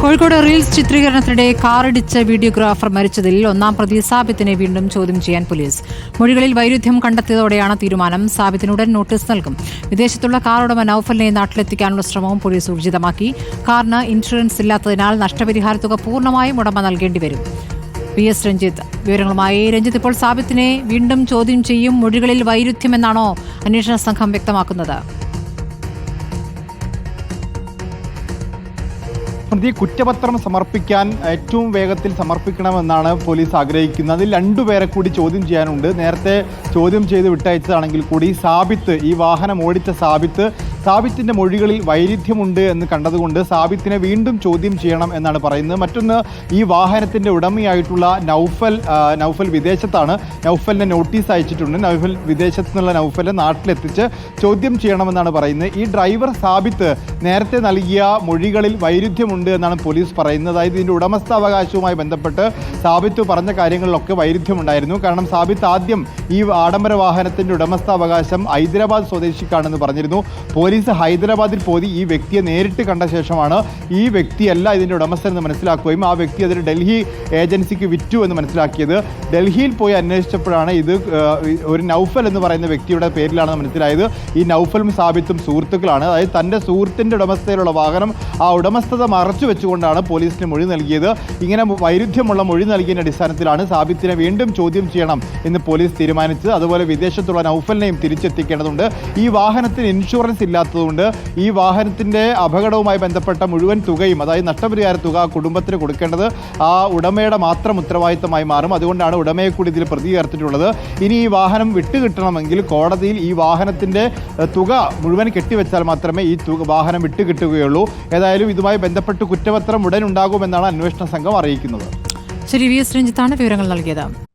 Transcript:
Kozhikode reels ചിത്രീകരണത്തിനിടെ കാറിടിച്ച videographer മരിച്ചതിൽ ഒന്നാം പ്രതി സാബിത്തിനെ വീണ്ടും ചോദ്യം ചെയ്യാൻ പോലീസ്. മൊഴികളിൽ വൈരുദ്ധ്യം കണ്ടെത്തിയതോടെയാണ് തീരുമാനം. സാബിത്തിന് ഉടൻ നോട്ടീസ് നൽകും. വിദേശത്തുള്ള കാർ ഉടമ നൌഫലിനെ നാട്ടിലെത്തിക്കാനുള്ള ശ്രമവും പോലീസ് ഊർജിതമാക്കി. കാറിന് ഇൻഷുറൻസ് ഇല്ലാത്തതിനാൽ നഷ്ടപരിഹാരത്തുക പൂർണമായും ഉടമ നൽകേണ്ടി വരും. P S Ranjith. വിവരങ്ങളുമായി രഞ്ജിത്ത് ഇപ്പോൾ സാബിത്തിനെ വീണ്ടും ചോദ്യം ചെയ്യും. മൊഴികളിൽ വൈരുദ്ധ്യമെന്നാണോ അന്വേഷണ സംഘം വ്യക്തമാക്കുന്നത്? പ്രതി കുറ്റപത്രം സമർപ്പിക്കാൻ ഏറ്റവും വേഗത്തിൽ സമർപ്പിക്കണമെന്നാണ് പോലീസ് ആഗ്രഹിക്കുന്നത്. രണ്ടുപേരെ കൂടി ചോദ്യം ചെയ്യാനുണ്ട്. നേരത്തെ ചോദ്യം ചെയ്ത് വിട്ടയച്ചതാണെങ്കിൽ കൂടി സാബിത്ത് ഈ വാഹനം ഓടിച്ച സാബിത്ത് സാബിത്തിന്റെ മൊഴികളിൽ വൈരുദ്ധ്യമുണ്ട് എന്ന് കണ്ടതുകൊണ്ട് സാബിത്തിനെ വീണ്ടും ചോദ്യം ചെയ്യണം എന്നാണ് പറയുന്നത്. മറ്റൊന്ന് ഈ വാഹനത്തിന്റെ ഉടമയായിട്ടുള്ള നൗഫൽ നൌഫൽ വിദേശത്താണ്. നൗഫലിനെ നോട്ടീസ് അയച്ചിട്ടുണ്ട്. നൗഫൽ വിദേശത്തു നിന്നുള്ള നാട്ടിലെത്തിച്ച് ചോദ്യം ചെയ്യണമെന്നാണ് പറയുന്നത്. ഈ ഡ്രൈവർ സാബിത്ത് നേരത്തെ നൽകിയ മൊഴികളിൽ വൈരുദ്ധ്യമുണ്ട് എന്നാണ് പോലീസ് പറയുന്നത്. അതായത് ഇതിന്റെ ഉടമസ്ഥാവകാശവുമായി ബന്ധപ്പെട്ട് സാബിത്ത് പറഞ്ഞ കാര്യങ്ങളിലൊക്കെ വൈരുദ്ധ്യമുണ്ടായിരുന്നു. കാരണം സാബിത്ത് ആദ്യം ഈ ആഡംബര വാഹനത്തിന്റെ ഉടമസ്ഥാവകാശം ഹൈദരാബാദ് സ്വദേശിക്കാണെന്ന് പറഞ്ഞിരുന്നു. പോലീസ് ഹൈദരാബാദിൽ പോയി ഈ വ്യക്തിയെ നേരിട്ട് കണ്ട ശേഷമാണ് ഈ വ്യക്തിയല്ല ഇതിന്റെ ഉടമസ്ഥനെന്ന് മനസ്സിലാക്കുകയും ആ വ്യക്തി അതിന് ഡൽഹി ഏജൻസിക്ക് വിറ്റു എന്ന് മനസ്സിലാക്കിയത്. ഡൽഹിയിൽ പോയി അന്വേഷിച്ചപ്പോഴാണ് ഇത് ഒരു നൗഫൽ എന്ന് പറയുന്ന വ്യക്തിയുടെ പേരിലാണ് മനസ്സിലായത്. ഈ നൗഫലും സാബിത്തും സുഹൃത്തുക്കളാണ്. അതായത് തന്റെ സുഹൃത്തിന്റെ ഉടമസ്ഥയിലുള്ള വാഹനം ആ ഉടമസ്ഥത മറച്ചു വെച്ചുകൊണ്ടാണ് പോലീസിന് മൊഴി നൽകിയത്. ഇങ്ങനെ വൈരുദ്ധ്യമുള്ള മൊഴി നൽകിയതിന്റെ അടിസ്ഥാനത്തിലാണ് സാബിത്തിനെ വീണ്ടും ചോദ്യം ചെയ്യണം എന്ന് പോലീസ് തീരുമാനിച്ചത്. അതുപോലെ വിദേശത്തുള്ള നൌഫലിനെയും തിരിച്ചെത്തിക്കേണ്ടതുണ്ട്. ഈ വാഹനത്തിന് ഇൻഷുറൻസ് ഇല്ലാത്തതുകൊണ്ട് ഈ വാഹനത്തിന്റെ അപകടവുമായി ബന്ധപ്പെട്ട മുഴുവൻ തുകയും അതായത് നഷ്ടപരിഹാര തുക കുടുംബത്തിന് കൊടുക്കേണ്ടത് ആ ഉടമയുടെ മാത്രം ഉത്തരവാദിത്തമായി മാറും. അതുകൊണ്ടാണ് ഉടമയെ കൂടി ഇതിൽ പ്രതി ചേർത്തിട്ടുള്ളത് ഇനി ഈ വാഹനം വിട്ടുകിട്ടണമെങ്കിൽ കോടതിയിൽ ഈ വാഹനത്തിന്റെ തുക മുഴുവൻ കെട്ടിവെച്ചാൽ മാത്രമേ ഈ തുക വാഹനം വിട്ടുകിട്ടുകയുള്ളൂ. ഏതായാലും ഇതുമായി ബന്ധപ്പെട്ട് കുറ്റപത്രം ഉടൻ ഉണ്ടാകുമെന്നാണ് അന്വേഷണ സംഘം അറിയിക്കുന്നത്. ശരി വി എസ് രഞ്ജിത്താണ് വിവരങ്ങൾ നൽകിയത്.